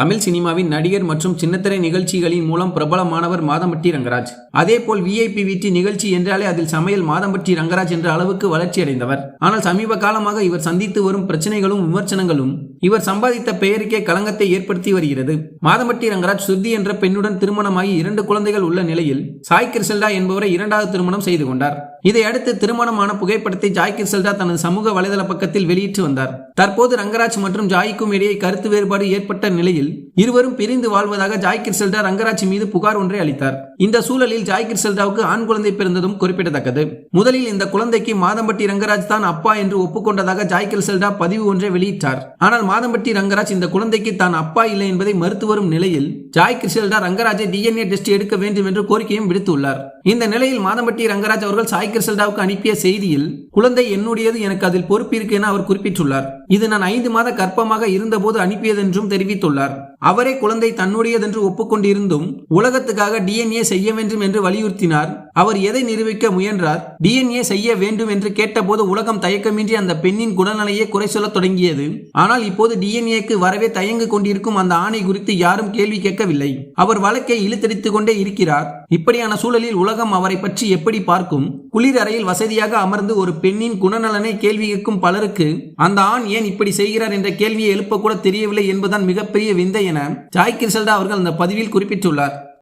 தமிழ் சினிமாவின் நடிகர் மற்றும் சின்னத்திரை நிகழ்ச்சிகளின் மூலம் பிரபலமானவர் மாதம்பட்டி ரங்கராஜ். அதேபோல் விஐபி வீட்டு நிகழ்ச்சி என்றாலே அதில் சமையல் மாதம்பட்டி ரங்கராஜ் என்ற அளவுக்கு வளர்ச்சி அடைந்தவர் ஆனால் சமீப காலமாக இவர் சந்தித்து வரும் பிரச்சனைகளும் விமர்சனங்களும் இவர் சம்பாதித்த பெயருக்கே களங்கத்தை ஏற்படுத்தி வருகிறது. மாதம்பட்டி ரங்கராஜ் சுருதி என்ற பெண்ணுடன் திருமணமாகி இரண்டு குழந்தைகள் உள்ள நிலையில் சாய் கிர்செல்டா என்பவரை இரண்டாவது திருமணம் செய்து கொண்டார். இதையடுத்து திருமணமான புகைப்படத்தை ஜாய் கிர்செல்டா தனது சமூக வலைதள பக்கத்தில் வெளியிட்டு வந்தார். தற்போது ரங்கராஜ் மற்றும் ஜாய்க்கும் இடையே கருத்து வேறுபாடு ஏற்பட்ட நிலையில் இருவரும் பிரிந்து வாழ்வதாக ஜாய் கிர்செல்டா ரங்கராஜ் மீது புகார் ஒன்றை அளித்தார். இந்த சூழலில் ஜாய் கிர்செல்டாவுக்கு ஆண் குழந்தை பிறந்ததும் குறிப்பிடத்தக்கது. முதலில் இந்த குழந்தைக்கு மாதம்பட்டி ரங்கராஜ் தான் அப்பா என்று ஒப்புக்கொண்டதாக ஜாய் கிர்செல்டா பதிவு ஒன்றை வெளியிட்டார். ஆனால் மாதம்பட்டி ரங்கராஜ் இந்த குழந்தைக்கு தான் அப்பா இல்லை என்பதை மறுத்து வரும் நிலையில் ஜாய் கிருஷ்ணல்டா ரங்கராஜை டிஎன்ஏ டெஸ்ட் எடுக்க வேண்டும் என்று கோரிக்கையும் விடுத்துள்ளார். இந்த நிலையில் மாதம்பட்டி ரங்கராஜ் அவர்கள் சாய் கிருஷ்ணல்டாவுக்கு அனுப்பிய செய்தியில் குழந்தை என்னுடையது எனக்கு அதில் பொறுப்பு இருக்கு என அவர் குறிப்பிட்டுள்ளார். இது நான் ஐந்து மாத கர்ப்பமாக இருந்தபோது அனுப்பியதென்றும் தெரிவித்துள்ளார். அவரே குழந்தை தன்னுடையதென்று ஒப்புக்கொண்டிருந்தும் உலகத்துக்காக டிஎன்ஏ செய்ய வேண்டும் என்று வலியுறுத்தினார். அவர் எதை நிரூபிக்க முயன்றார்? டிஎன்ஏ செய்ய வேண்டும் என்று கேட்டபோது உலகம் தயக்கமின்றி அந்த பெண்ணின் குணநலையே குறை சொல்ல தொடங்கியது. ஆனால் இப்போது டிஎன்ஏக்கு வரவே தயங்கு கொண்டிருக்கும் அந்த ஆணை குறித்து யாரும் கேள்வி கேட்கவில்லை. அவர் வழக்கை இழுத்தடித்துக் கொண்டே இருக்கிறார். இப்படியான சூழலில் உலகம் அவரை பற்றி எப்படி பார்க்கும்? குளிர் அறையில் வசதியாக அமர்ந்து ஒரு பெண்ணின் குணநலனை கேள்வி கேட்கும் பலருக்கு அந்த ஆண் ஏன் இப்படி செய்கிறார்? என்ற கேள்வியை எழுப்ப கூட தெரியவில்லை என்பதுதான் மிகப்பெரிய விந்தை என ஜாய் கிரிசல்டா அவர்கள் அந்த பதிவில் குறிப்பிட்டுள்ளார்.